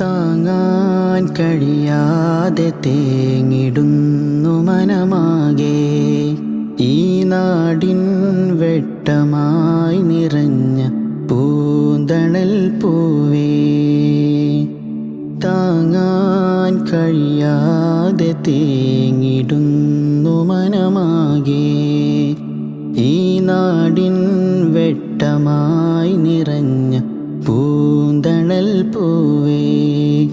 താങ്ങാൻ കഴിയാതെ തേങ്ങിടുന്നു മനമാകെ. ഈ നാടിൻ വെട്ടമായി നിറഞ്ഞ പൂന്തണൽ പൂവേ. താങ്ങാൻ കഴിയാതെ തേങ്ങിടുന്നു മനമാകെ. ഈ നാടിൻ വെട്ടമായി നിറഞ്ഞ പൂന്തണൽ പൂവേ.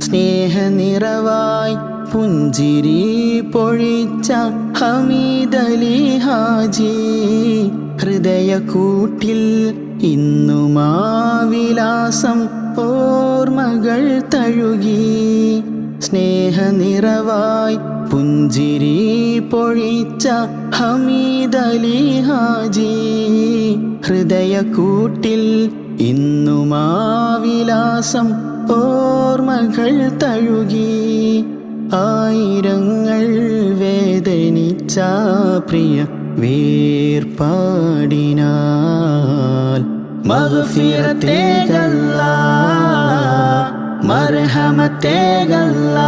സ്നേഹനിറവായി പുഞ്ചിരി പൊഴിച്ച ഹമീദലി ഹാജി. ഹൃദയക്കൂട്ടിൽ ഇന്നുമാവിലാസം ഓർമ്മകൾ തഴുകി. സ്നേഹനിറവായി പുഞ്ചിരി പൊഴിച്ച ഹമീദലി ഹാജി. ഹൃദയക്കൂട്ടിൽ ഇന്നുമാവിലാസം ഓർമ്മകൾ തഴുകി ആയിരങ്ങൾ വേദനിച്ച പ്രിയ വേർപാടിനാൽ മഹഫിറത്തേകല്ല മർഹമത്തേകല്ല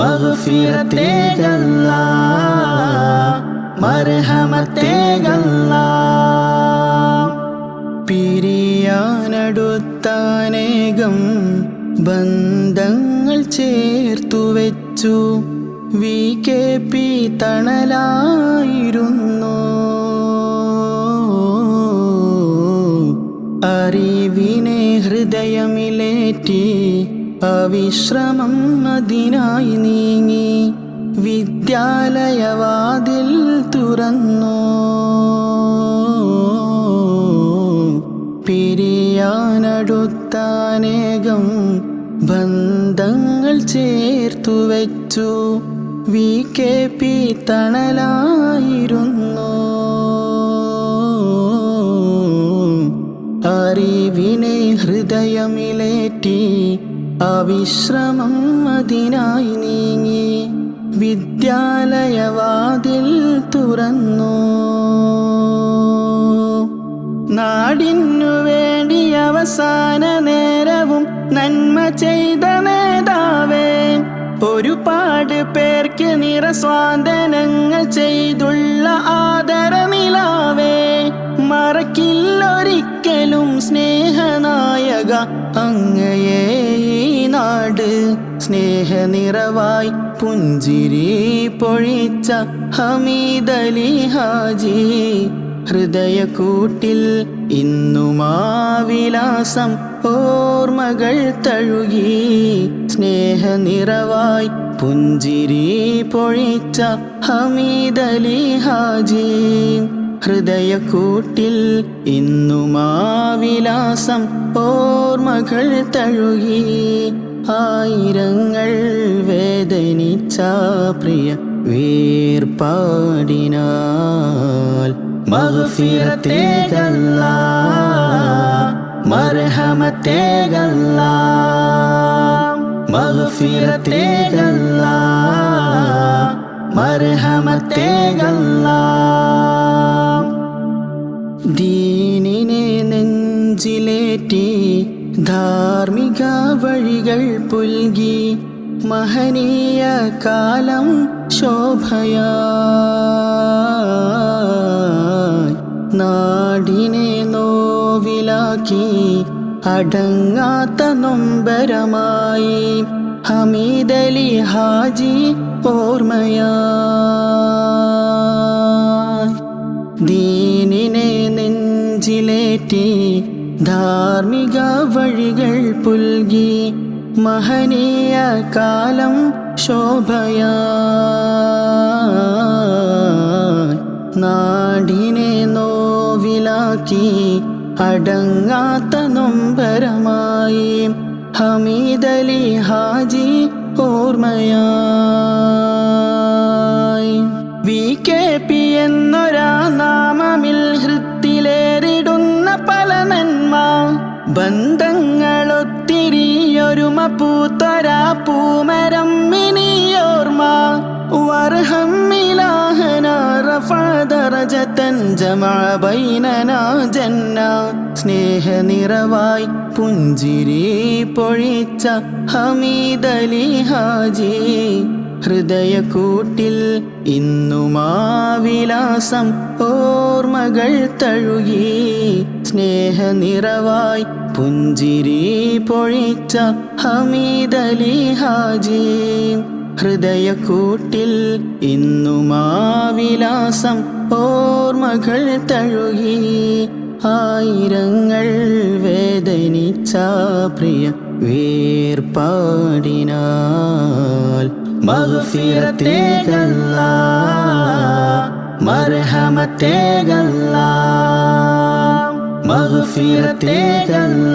മഹഫിറത്തേകല്ല മർഹമത്തേകല്ല. പിരിയാനടുത്താനേകം ബന്ധങ്ങൾ ചേർത്തു വെച്ചു. വി കെ പി തണലായിരുന്നു. അറിവിനെ ഹൃദയമിലേറ്റി അവിശ്രമം അതിനായി നീങ്ങി. വിദ്യാലയവാതിൽ തുറന്നു. പിരിയാനടുത്താനേകം ബന്ധങ്ങൾ ചേർത്തു വെച്ചു. വി കെ പി തണലായിരുന്നു. അറിവിനെ ഹൃദയമിലേറ്റി അവിശ്രമം അതിനായി നീങ്ങി. വിദ്യാലയവാതിൽ തുറന്നു. ചെയ്ത നേതാവേ ഒരുപാട് പേർക്ക് നിറസ്വാന്തനങ്ങൾ ചെയ്തുള്ള ആദരനിലാവേ. മറക്കില്ലൊരിക്കലും സ്നേഹനായക അങ്ങയെ നാട്. സ്നേഹനിറവായി പുഞ്ചിരി പൊഴിച്ച ഹമീദലി ഹാജി. ഹൃദയക്കൂട്ടിൽ ഇന്നുമാവിലാസം ഓർമ്മകൾ തഴുകി. സ്നേഹനിറവായി പുഞ്ചിരി പൊഴിച്ച ഹമീദലി ഹാജി. ഹൃദയക്കൂട്ടിൽ ഇന്നുമാവിലാസം ഓർമ്മകൾ തഴുകി. ആയിരങ്ങൾ വേദനിച്ച പ്രിയ വേർപാടിനാൽ മഹഫിറത്തേകല്ല മർഹമത്തേകല്ല മഹഫിറത്തേകല്ല മർഹമത്തേകല്ല. ദീനിനെ നെഞ്ചിലേറ്റി ധാർമ്മിക വഴികൾ പുൽകി മഹനീയ കാലം ശോഭയാ. അടങ്ങാത്ത നൊമ്പരമായി ഹമീദലി ഹാജി ഓർമ്മയാ ദീനിനെ നെഞ്ചിലേറ്റി ധാർമ്മിക വഴികൾ പുൽകി മഹനീയ കാലം ശോഭയാ നാടിനെ നോവിലാക്കി അടങ്ങാത്ത നൊമ്പരമായി ഹമീദലി ഹാജി ഓർമ്മയായി. വി കെ പി എന്നൊരാ നാമമിൽ ഹൃത്തിലേറിടുന്ന പല നന്മ ബന്ധങ്ങളൊത്തിരി ഒരുമ പൂത്തൊരാ പൂമരം درجة جمع بيننا جنة സ്നേഹ നിറവായി പുഞ്ചിരി പൊഴിച്ച ഹമീദലി ഹാജി ഹൃദയക്കൂട്ടിൽ ഇന്നുമാവിലാസം ഓർമ്മകൾ തഴുകി സ്നേഹ നിറവായി പുഞ്ചിരി പൊഴിച്ച ഹമീദലി ഹാജി ഹൃദയക്കൂട്ടിൽ ഇന്നുമാവിലാസം ഓർമ്മകൾ തഴുകി. ആയിരങ്ങൾ വേദനിച്ച പ്രിയ വേർപാടിനാൽ മഹഫിറത്തേകല്ല മർഹമത്തേകല്ല മഹഫിറത്തേകല്ല.